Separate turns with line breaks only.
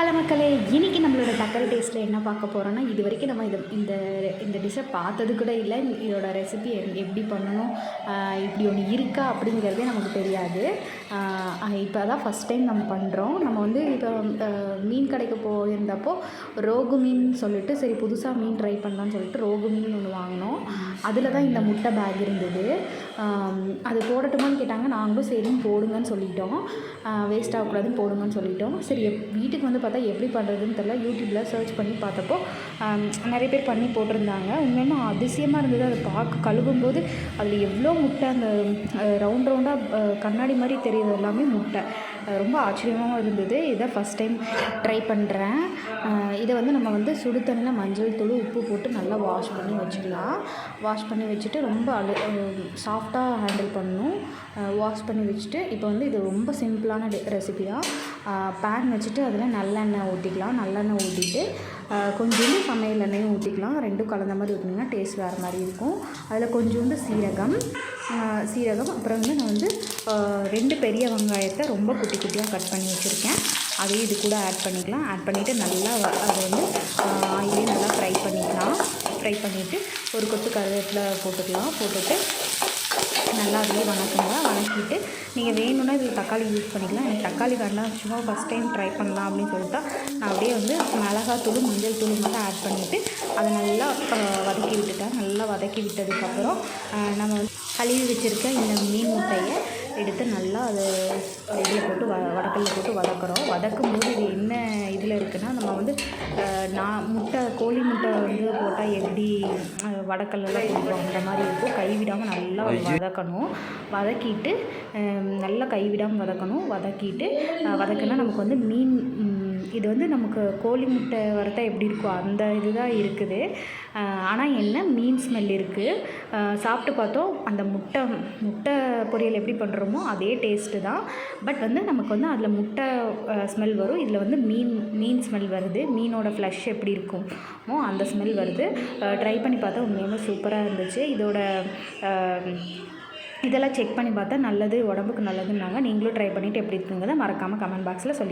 Hello மக்களே இன்றைக்கி நம்மளோட தக்காளி டேஸ்ட்டில் என்ன பார்க்க போகிறோன்னா இது வரைக்கும் நம்ம இது இந்த இந்த டிஷ்ஷை பார்த்தது கூட இல்லை. இதோட ரெசிபி எப்படி பண்ணணும் இப்படி ஒன்று இருக்கா அப்படிங்கிறதே நமக்கு தெரியாது. இப்போ தான் ஃபஸ்ட் டைம் நம்ம பண்ணுறோம் நம்ம வந்து இப்போ மீன் கடைக்கு போயிருந்தப்போ ரோகு மீன் சொல்லிட்டு சரி புதுசாக மீன் ட்ரை பண்ணலான்னு சொல்லிட்டு ரோகு மீன் ஒன்று வாங்கினோம். அதில் தான் இந்த முட்டை பேக் இருந்தது. அது போடட்டுமான்னு கேட்டாங்க. நாங்களும் சரின்னு போடுங்கன்னு சொல்லிட்டோம். வேஸ்ட் ஆகக்கூடாதுன்னு போடுங்கன்னு சொல்லிட்டோம். சரி எப் வீட்டுக்கு வந்து பார்த்தா எப்படி பண்ணுறதுன்னு தெரில யூடியூப்பில் சர்ச் பண்ணி பார்த்தப்போ நிறைய பேர் பண்ணி போட்டிருந்தாங்க. உண்மையுமே அதிசயமாக இருந்தது. அதை பார்க்க கழுவும்போது அதில் எவ்வளோ முட்டை அந்த ரவுண்ட் ரவுண்டாக கண்ணாடி மாதிரி தெரியும் இது எல்லாமே முட்டை ரொம்ப ஆச்சரியமாகவும் இருந்தது. இதை ஃபஸ்ட் டைம் ட்ரை பண்ணுறேன் இதை வந்து நம்ம வந்து சுடு தண்ணியில் மஞ்சள் தூள் உப்பு போட்டு நல்லா வாஷ் பண்ணி வச்சுக்கலாம். வாஷ் பண்ணி வச்சுட்டு ரொம்ப அழு சாஃப்டாக ஹேண்டில் பண்ணணும். வாஷ் பண்ணி வச்சுட்டு இப்போ வந்து இது ரொம்ப சிம்பிளான ரெசிபியாக பேன் வச்சுட்டு அதில் நல்லெண்ணெய் ஊற்றிக்கலாம் நல்லெண்ணெய் ஊற்றிட்டு கொஞ்சோண்டு சமையல் எண்ணெயும் ஊற்றிக்கலாம் ரெண்டும் கலந்த மாதிரி ஊற்றினீங்கன்னா டேஸ்ட் வேறு மாதிரி இருக்கும். அதில் கொஞ்சோண்டு சீரகம் சீரகம். அப்புறம் வந்து நான் வந்து ரெண்டு பெரிய வெங்காயத்தை ரொம்ப குட்டி குட்டியாக கட் பண்ணி வச்சுருக்கேன். அதையும் இது கூட ஆட் பண்ணிக்கலாம். ஆட் பண்ணிவிட்டு நல்லா அதை வந்து ஆயிலே நல்லா ஃப்ரை பண்ணிக்கலாம். ஃப்ரை பண்ணிவிட்டு ஒரு கொத்து கருவேப்பிலை போட்டுக்கலாம். போட்டுட்டு நல்லா அதுலேயே வணக்குங்க. வணக்கிட்டு நீங்கள் வேணும்னா இதில் தக்காளி யூஸ் பண்ணிக்கலாம். எனக்கு தக்காளி வேண்டாம் சும்மா ஃபஸ்ட் டைம் ட்ரை பண்ணலாம் அப்படின்னு சொல்லிட்டு நான் அப்படியே வந்து மிளகாத்தூள் மஞ்சள் தூள் மட்டும் ஆட் பண்ணிவிட்டு அதை நல்லா வதக்கி விட்டுட்டேன். நல்லா வதக்கி விட்டதுக்கப்புறம் நம்ம வந்து கழுவி வச்சுருக்க இந்த மீன் முட்டையை எடுத்து நல்லா அது இதில் போட்டு வ வடக்கல்ல போட்டு வதக்குறோம். வதக்கும் போது இது என்ன இருக்குன்னா நம்ம வந்து நான் முட்டை கோழி முட்டை வந்து போட்டால் எப்படி ஆஹ், வடக்கல்லில் கொடுக்குறோம் அந்த மாதிரி இருக்கும். கைவிடாமல் நல்லா வதக்கணும். வதக்கிட்டு நல்லா கைவிடாமல் வதக்கணும். வதக்கிட்டு வதக்குனா நமக்கு வந்து மீன் இது வந்து நமக்கு கோழி முட்டை வறுத்தா எப்படி இருக்கும் அந்த இதுதான் இருக்குது. ஆனால் என்ன மீன் ஸ்மெல் இருக்குது சாப்பிட்டு பார்த்தோம் அந்த முட்டை முட்டை பொரியல் எப்படி பண்ணுறோமோ அதே டேஸ்ட்டு தான். பட் வந்து நமக்கு வந்து அதில் முட்டை ஸ்மெல் வரும். இதில் வந்து மீன் மீன் ஸ்மெல் வருது. மீனோட ஃப்ளஷ் எப்படி இருக்குமோ அந்த ஸ்மெல் வருது. ட்ரை பண்ணி பார்த்தா உண்மையுமே சூப்பராக இருந்துச்சு. இதோட இதெல்லாம் செக் பண்ணி பார்த்தா நல்லது உடம்புக்கு நல்லதுன்னாங்க. நீங்களும் ட்ரை பண்ணிவிட்டு எப்படி இருக்குங்கிறத மறக்காமல் கமெண்ட் பாக்ஸில் சொல்லி